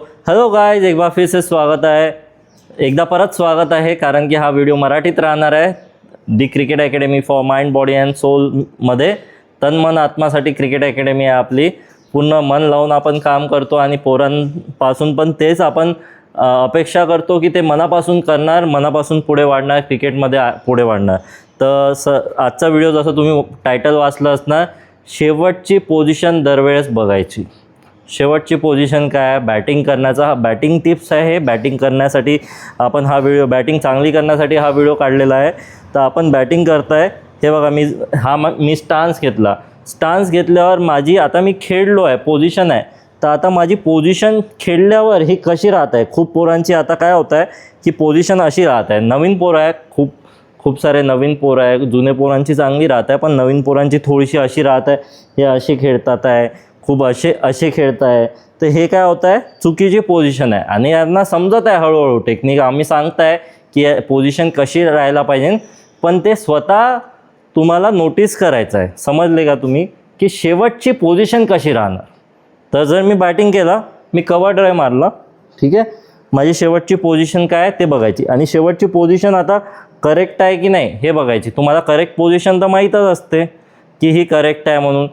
Hello guys एक बार फिर से स्वागत आहे एकदा परत स्वागत आहे कारण की हा व्हिडिओ मराठीत राहणार आहे the cricket academy for mind body and सोलमध्ये तन मन आत्मासाठी क्रिकेट अकॅडमी आहे आपली. पूर्ण मन लावून आपण काम करतो आणि पोरांपासून पण तेच आपण अपेक्षा करतो की ते मनापासून करणार मनापासून पुढे वाढणार क्रिकेटमध्ये पुढे वाढणार. तर स आजचा व्हिडिओ जसं तुम्ही टायटल वाचलं असणार शेवटची पोझिशन दरवेळेस बघायची. शेवटची पोझिशन काय आहे? बॅटिंग करण्याचा हा बॅटिंग टिप्स आहे. हे बॅटिंग करण्यासाठी आपण हा व्हिडिओ बॅटिंग चांगली करण्यासाठी हा व्हिडिओ काढलेला आहे. तर आपण बॅटिंग करताय. हे बघा मी हा मी स्टान्स घेतला. स्टान्स घेतल्यावर माझी आता मी खेळलो आहे पोझिशन आहे. तर आता माझी पोझिशन खेळल्यावर ही कशी राहत आहे? खूप पोरांची आता काय होत आहे की पोझिशन अशी राहत आहे. नवीन पोरं आहे खूप खूप सारे नवीन पोरं आहे. जुने पोरांची चांगली राहत आहे पण नवीन पोरांची थोडीशी अशी राहत आहे. हे असे खेळतात आहे. खूप असे असे खेळत आहे तर हे काय होत आहे चुकीची पोझिशन आहे. आणि यांना समजत आहे हळूहळू. टेक्निक आम्ही सांगताय की पोझिशन कशी राहायला पाहिजे. पण ते स्वतः तुम्हाला नोटीस करायचं आहे समजले का तुम्ही? की शेवटची पोझिशन कशी राहणार? तर जर मी बॅटिंग केला मी कवर ड्राईव्ह मारला? ठीक आहे? माझी शेवटची पोझिशन काय आहे ते बघायची. आणि शेवटची पोझिशन आता करेक्ट आहे की नाही हे बघायची. तुम्हाला करेक्ट पोझिशन तर माहीतच असते की ही करेक्ट आहे म्हणून.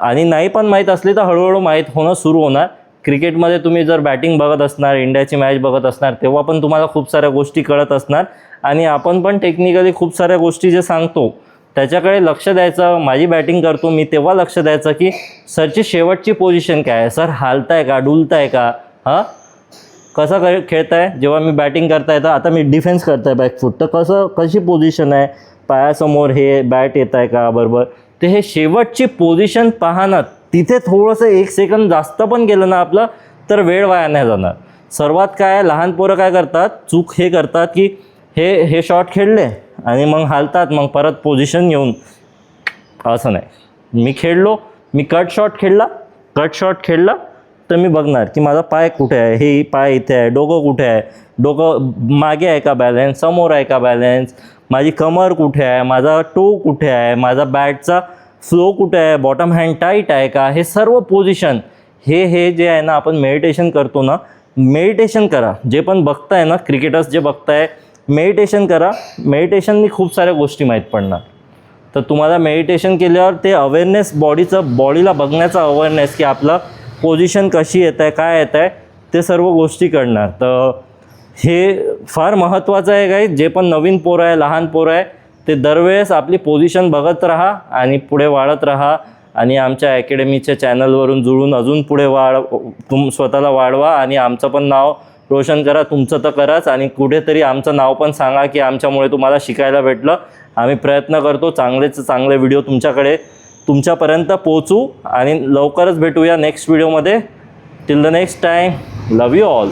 आणि नाही पण माहीत असली तर हळूहळू माहीत होणं सुरू होणार. क्रिकेटमध्ये तुम्ही जर बॅटिंग बघत असणार इंडियाची मॅच बघत असणार तेव्हा पण तुम्हाला खूप साऱ्या गोष्टी कळत असणार. आणि आपण पण टेक्निकली खूप साऱ्या गोष्टी जे सांगतो त्याच्याकडे लक्ष द्यायचं माझी बॅटिंग करतो मी तेव्हा लक्ष द्यायचं की सरची शेवटची पोझिशन काय आहे? सर हालताय का? डुलताय का? हां? कसं खे खेळताय? जेव्हा मी बॅटिंग करताय तर आता मी डिफेन्स करताय बॅकफूट तर कसं कशी पोझिशन आहे? पायासमोर हे बॅट येत आहे का? बरोबर. ते हे शेवटची पोझिशन पाहणार. तिथे थोडंसं एक सेकंद जास्त पण गेलं ना आपलं तर वेळ वाया नाही जाणार. सर्वात काय लहान पोरं काय करतात चूक हे करतात की हे हे शॉट खेळले आणि मग हालतात मग परत पोझिशन येऊन असं नाही. मी खेळलो मी कट शॉट खेळला कट शॉट खेळला तर मी बघणार की माझा पाय कुठे आहे हे पाय इथे आहे डोकं कुठे आहे डोकं मागे आहे का बॅलन्स समोर आहे का बॅलन्स माझी कमर कुठे आहे? माझा टो कुठे आहे? माझा बॅटचा फ्लो कुठे आहे? बॉटम हँड टाईट आहे का? हे सर्व पोझिशन हे हे जे आहे ना आपण मेडिटेशन करतो ना मेडिटेशन करा. जे पण बघताय ना क्रिकेटर्स जे बघताय मेडिटेशन करा. मेडिटेशननी खूप साऱ्या गोष्टी माहीत पडणार. तर तुम्हाला मेडिटेशन केल्यावर ते अवेअरनेस बॉडीचं बॉडीला बघण्याचा अवेअरनेस की आपलं पोझिशन कशी येत आहे काय येत आहे ते सर्व गोष्टी कळणार. तर हे फार महत्त्वाचं आहे काही जे पण नवीन पोरं आहे लहान पोरं आहे ते दरवेळेस आपली पोझिशन बघत राहा आणि पुढे वाढत राहा. आणि आमच्या अकॅडमीच्या चॅनलवरून जुळून अजून पुढे वाढ तुम स्वतःला वाढवा आणि आमचं पण नाव रोशन करा तुमचं तर कराच. आणि कुठेतरी आमचं नाव पण सांगा की आमच्यामुळे तुम्हाला शिकायला भेटलं. आम्ही प्रयत्न करतो चांगलेच चांगले व्हिडिओ तुमच्याकडे तुमच्यापर्यंत पोचू आणि लवकरच भेटूया नेक्स्ट व्हिडिओमध्ये till the next time love you all